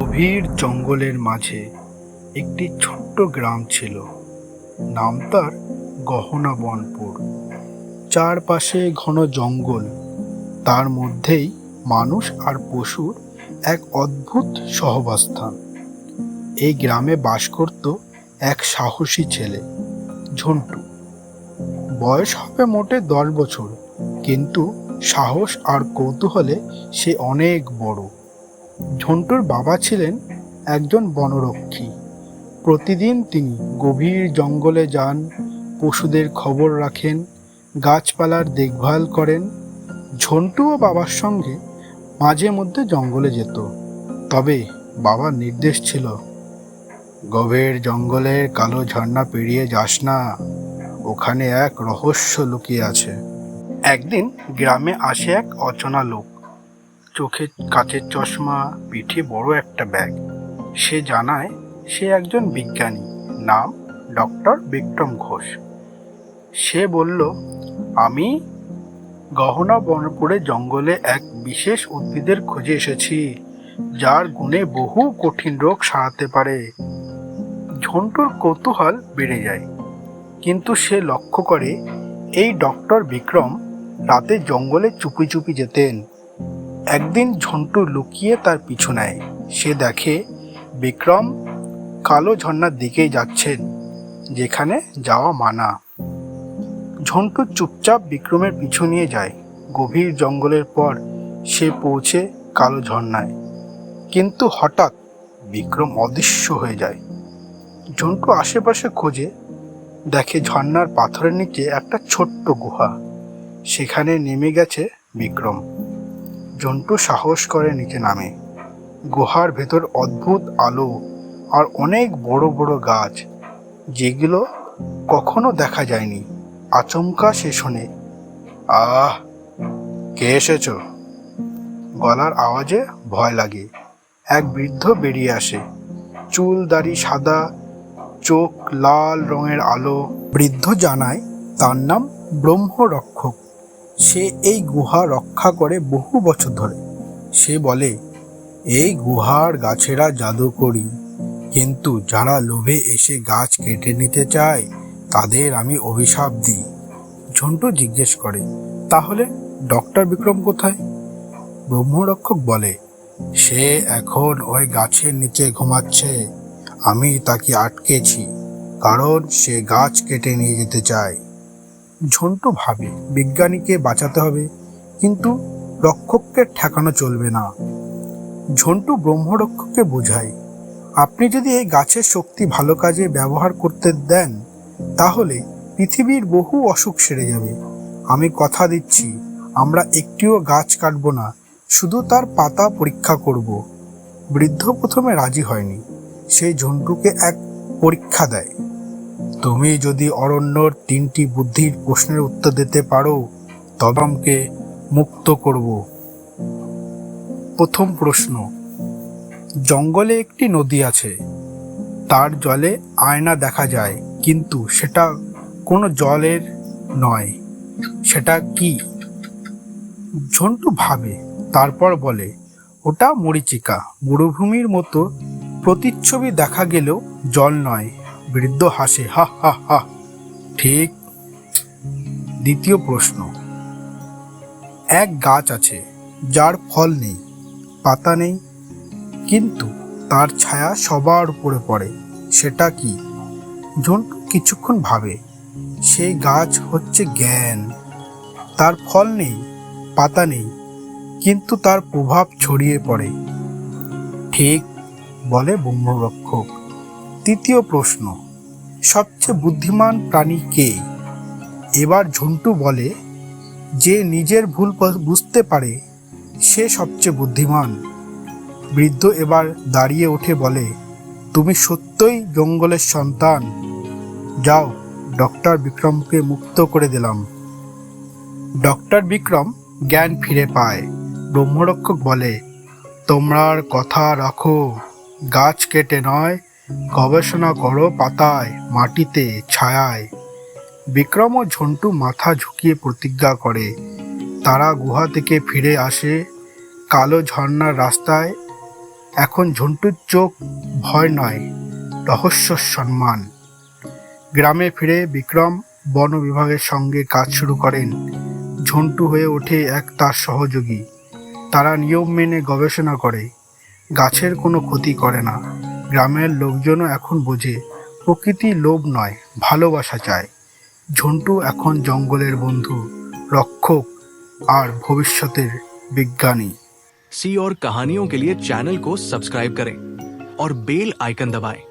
গভীর জঙ্গলের মাঝে একটি ছোট্ট গ্রাম ছিল। নাম তার গহনা বনপুর চারপাশে ঘন জঙ্গল। তার মধ্যেই মানুষ আর পশুর এক অদ্ভুত সহবাস্থান। এই গ্রামে বাস করত এক সাহসী ছেলে, ঝন্টু। বয়স হবে মোটে দশ বছর, কিন্তু সাহস আর কৌতূহলে সে অনেক বড়। ঝন্টুর বাবা ছিলেন একজন বনরক্ষী। প্রতিদিন তিনি গভীর জঙ্গলে যান, পশুদের খবর রাখেন, গাছপালার দেখভাল করেন। ঝন্টুও বাবার সঙ্গে মাঝে মধ্যে জঙ্গলে যেত। তবে বাবার নির্দেশ ছিল, গভীর জঙ্গলের কালো ঝর্ণা পেরিয়ে যাস না, ওখানে এক রহস্য লুকিয়ে আছে। একদিন গ্রামে আসে এক অচেনা লোক। চোখে কাচের চশমা, পিঠে বড় একটা ব্যাগ। সে জানায় সে একজন বিজ্ঞানী, নাম ডক্টর বিক্রম ঘোষ। সে বলল, আমি গহনা বনপুরে জঙ্গলে এক বিশেষ উদ্ভিদের খোঁজে এসেছি, যার গুণে বহু কঠিন রোগ সারাতে পারে। ঝন্টুর কৌতূহল বেড়ে যায়। কিন্তু সে লক্ষ্য করে, এই ডক্টর বিক্রম রাতে জঙ্গলে চুপি চুপি যেতেন। একদিন ঝন্টু লুকিয়ে তার পিছু নেয়। সে দেখে, বিক্রম, কালো ঝর্ণার দিকেই যাচ্ছেন, যেখানে যাওয়া মানা। ঝন্টু চুপচাপ বিক্রমের পিছু নিয়ে যায়। গভীর জঙ্গলের পর সে পৌঁছে কালো ঝর্ণায়। কিন্তু হঠাৎ বিক্রম অদৃশ্য হয়ে যায়। ঝন্টু আশেপাশে খোঁজে, দেখে ঝর্ণার পাথরের নিচে একটা ছোট্ট গুহা। সেখানে নেমে গেছে বিক্রম। জন্টু সাহস করে নিচে নামে। গুহার ভেতর অদ্ভুত আলো আর অনেক বড় বড় গাছ, যেগুলো কখনো দেখা যায়নি, আচমকা সে শোনে। আহ, কে এসেছ? গলার আওয়াজে ভয় লাগে। এক বৃদ্ধ বেরিয়ে আসে। চুল দাড়ি সাদা, চোখ লাল রঙের আলো। বৃদ্ধ জানায়, তার নাম ব্রহ্মরক্ষক। সে এই গুহা রক্ষা করে বহু বছর ধরে। সে বলে, এই গুহার গাছেরা জাদু করি কিন্তু যারা লোভে এসে গাছ কেটে নিতে চায়, তাদের আমি অভিশাপ দিই। ঝন্টু জিজ্ঞেস করে, তাহলে ডক্টর বিক্রম কোথায়? ব্রহ্মরক্ষক বলে, সে এখন ওই গাছের নিচে ঘুমাচ্ছে। আমি তাকে আটকেছি, কারণ সে গাছ কেটে নিয়ে যেতে চায়। ঝন্টু ভাবে, বিজ্ঞানীকে বাঁচাতে হবে, কিন্তু রক্ষককে ঠেকানো চলবে না। ঝন্টু ব্রহ্মরক্ষককে বোঝায়, আপনি যদি এই গাছের শক্তি ভালো কাজে ব্যবহার করতে দেন, তাহলে পৃথিবীর বহু অসুখ সেরে যাবে। আমি কথা দিচ্ছি, আমরা একটিও গাছ কাটবো না, শুধু তার পাতা পরীক্ষা করব। বৃদ্ধ প্রথমে রাজি হয়নি। সেই ঝন্টুকে এক পরীক্ষা দেয়। তুমি যদি অরণ্যর তিনটি বুদ্ধির প্রশ্নের উত্তর দিতে পারো, তবে আমাকে মুক্ত করব। প্রথম প্রশ্ন, জঙ্গলে একটি নদী আছে। তার জলে আয়না দেখা যায়, কিন্তু সেটা কোনো জলের নয়। সেটা কি? ঝন্টু ভাবে, তারপর বলে, ওটা মরিচিকা। মরুভূমির মতো প্রতিচ্ছবি দেখা গেলেও জল নয়। বৃদ্ধ হাসে, হা হা হা। ঠিক দ্বিতীয় প্রশ্ন। এক গাছ আছে, যার ফল নেই, পাতা নেই, কিন্তু তার ছায়া সবার উপরে পড়ে, সেটা কি? ঝন্টু কিছুক্ষণ ভাবে সেই গাছ হচ্ছে জ্ঞান, তার ফল নেই, পাতা নেই, কিন্তু তার প্রভাব ছড়িয়ে পড়ে। ঠিক বলে ব্রহ্মরক্ষক। তৃতীয় প্রশ্ন। সবচেয়ে বুদ্ধিমান প্রাণী কে? এবার ঝন্টু বলে, যে নিজের ভুল বুঝতে পারে, সে সবচেয়ে বুদ্ধিমান। বৃদ্ধ এবার দাঁড়িয়ে উঠে বলে, তুমি সত্যই জঙ্গলের সন্তান। যাও, ডক্টর বিক্রমকে মুক্ত করে দিলাম। ডক্টর বিক্রম জ্ঞান ফিরে পায়। ব্রহ্মরক্ষক বলে, তোমরার কথা রাখো, গাছ কেটে নয় গবেষণা করো পাতায়, মাটিতে, ছায়ায়। বিক্রম ও ঝন্টু মাথা ঝুঁকিয়ে প্রতিজ্ঞা করে, তারা গুহা থেকে ফিরে আসে কালো ঝর্ণার রাস্তায়। এখন ঝন্টুর চোখ ভয় নয়, রহস্য সম্মান। গ্রামে ফিরে বিক্রম বন বিভাগের সঙ্গে কাজ শুরু করেন। ঝন্টু হয়ে ওঠে এক তার সহযোগী। তারা নিয়ম মেনে গবেষণা করে, গাছের কোনো ক্ষতি করে না। গ্রামের লোকজনও এখন বোঝে প্রকৃতি লোভ নয় ভালোবাসা চায় ঝন্টু এখন জঙ্গলের বন্ধু রক্ষক আর ভবিষ্যতের বিজ্ঞানী सी और कहानियों के लिए चैनल को सब्सक्राइब करें और बेल आइकन दबाएं